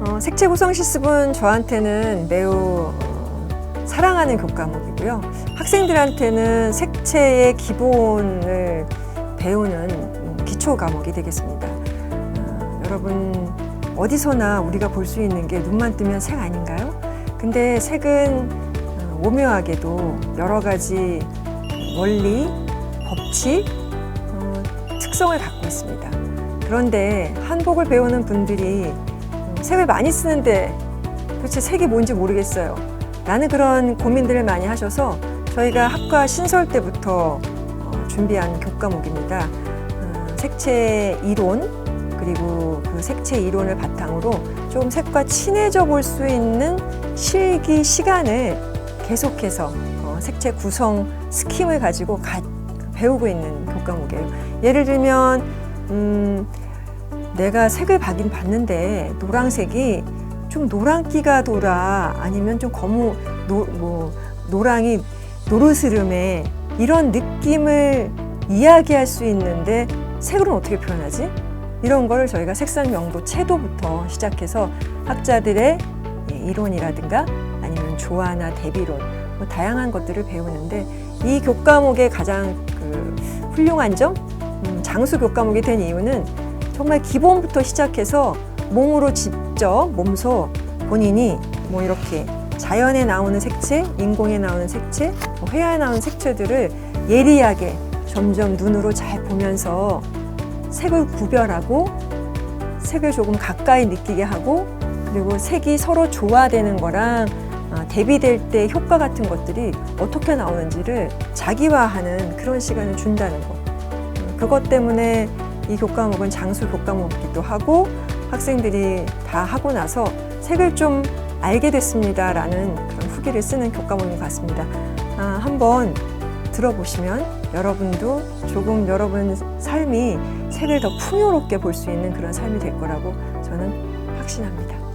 어, 색채 구성 실습은 저한테는 매우 어, 사랑하는 교과목이고요. 학생들한테는 색채의 기본을 배우는 음, 기초 과목이 되겠습니다. 어, 여러분 어디서나 우리가 볼 수 있는 게 눈만 뜨면 색 아닌가요? 근데 색은 어, 오묘하게도 여러 가지 원리, 법칙, 어, 특성을 갖고 있습니다. 그런데 한복을 배우는 분들이 음, 색을 많이 쓰는데 도대체 색이 뭔지 모르겠어요. 라는 그런 고민들을 많이 하셔서 저희가 학과 신설 때부터 어, 준비한 교과목입니다. 어, 색채 이론 그리고 그 색채 이론을 바탕으로 조금 색과 친해져 볼 수 있는 실기 시간을 계속해서 어, 색채 구성 스킴을 가지고 가- 배우고 있는 교과목이에요. 예를 들면 음, 내가 색을 받긴 봤는데 노란색이 좀 노란기가 돌아 아니면 좀 거무 노, 뭐 노랑이 노르스름해 이런 느낌을 이야기할 수 있는데 색으로는 어떻게 표현하지? 이런 거를 저희가 색상 명도 채도부터 시작해서 학자들의 예, 이론이라든가 아니면 조화나 대비론 뭐 다양한 것들을 배우는데 이 교과목의 가장 그 훌륭한 점 음, 장수 교과목이 된 이유는 정말 기본부터 시작해서 몸으로 직접 몸소 본인이 뭐 이렇게 자연에 나오는 색채, 인공에 나오는 색채, 뭐 회화에 나오는 색채들을 예리하게 점점 눈으로 잘 보면서 색을 구별하고 색을 조금 가까이 느끼게 하고 그리고 색이 서로 조화되는 거랑 아, 대비될 때 효과 같은 것들이 어떻게 나오는지를 자기화하는 그런 시간을 준다는 거. 음, 그것 때문에 이 교과목은 장수 교과목이기도 하고 학생들이 다 하고 나서 색을 좀 알게 됐습니다 라는 그런 후기를 쓰는 교과목인 것 같습니다. 아, 한번 들어보시면 여러분도 조금 여러분 삶이 색을 더 풍요롭게 볼 수 있는 그런 삶이 될 거라고 저는 확신합니다.